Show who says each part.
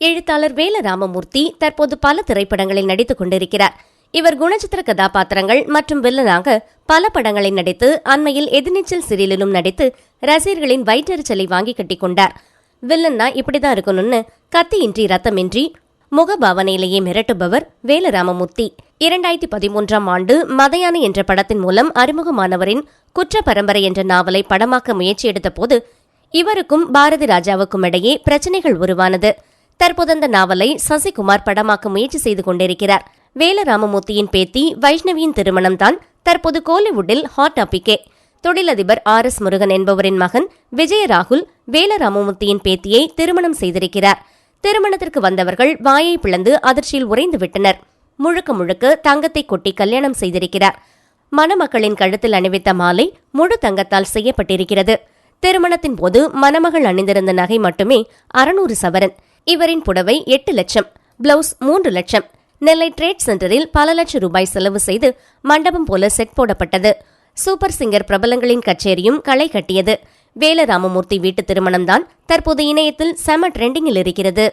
Speaker 1: எழுத்தாளர் வேல ராமமூர்த்தி தற்போது பல திரைப்படங்களில் நடித்துக் கொண்டிருக்கிறார். இவர் குணச்சித்திர கதாபாத்திரங்கள் மற்றும் வில்லனாக பல படங்களில் நடித்து அண்மையில் எதிர்நீச்சல் சிறிலிலும் நடித்து ரசிகர்களின் வயிற்றெரிச்சலை வாங்கி கட்டிக் கொண்டார். வில்லன்னா இப்படிதான் இருக்கணும்னு கத்தியின்றி ரத்தமின்றி முகபாவனையிலேயே மிரட்டுபவர் வேலராமமூர்த்தி. இரண்டாயிரத்தி பதிமூன்றாம் ஆண்டு மதையானை என்ற படத்தின் மூலம் அறிமுகமானவரின் குற்ற பரம்பரை என்ற நாவலை படமாக்க முயற்சி எடுத்தபோது இவருக்கும் பாரதி ராஜாவுக்கும் இடையே பிரச்சனைகள் உருவானது. தற்போது அந்த நாவலை சசிகுமார் படமாக்க முயற்சி செய்து கொண்டிருக்கிறார். வேலராமமூர்த்தியின் பேத்தி வைஷ்ணவியின் திருமணம் தான் தற்போது கோலிவுட்டில் ஹாட் டாபிக்கே தொழிலதிபர் ஆர் எஸ் முருகன் என்பவரின் மகன் விஜய ராகுல் வேலராமமூர்த்தியின் பேத்தியை திருமணம் செய்திருக்கிறார். திருமணத்திற்கு வந்தவர்கள் வாயை பிளந்து அதிர்ச்சியில் உறைந்து விட்டனர் முழுக்க முழுக்க தங்கத்தை கொட்டி கல்யாணம் செய்திருக்கிறார். மணமக்களின் கழுத்தில் அணிவித்த மாலை முழு தங்கத்தால் செய்யப்பட்டிருக்கிறது. திருமணத்தின் போது மணமகள் அணிந்திருந்த நகை மட்டுமே அறுநூறு சவரன். இவரின் புடவை எட்டு லட்சம் பிளவுஸ் மூன்று லட்சம். நெல்லை ட்ரேட் சென்டரில் பல லட்சம் ரூபாய் செலவு செய்து மண்டபம் போல செட் போடப்பட்டது. சூப்பர் சிங்கர் பிரபலங்களின் கச்சேரியும் களை கட்டியது. வேலராமமூர்த்தி வீட்டு திருமணம்தான் தற்போது இணையத்தில் செம ட்ரெண்டிங்கில் இருக்கிறது.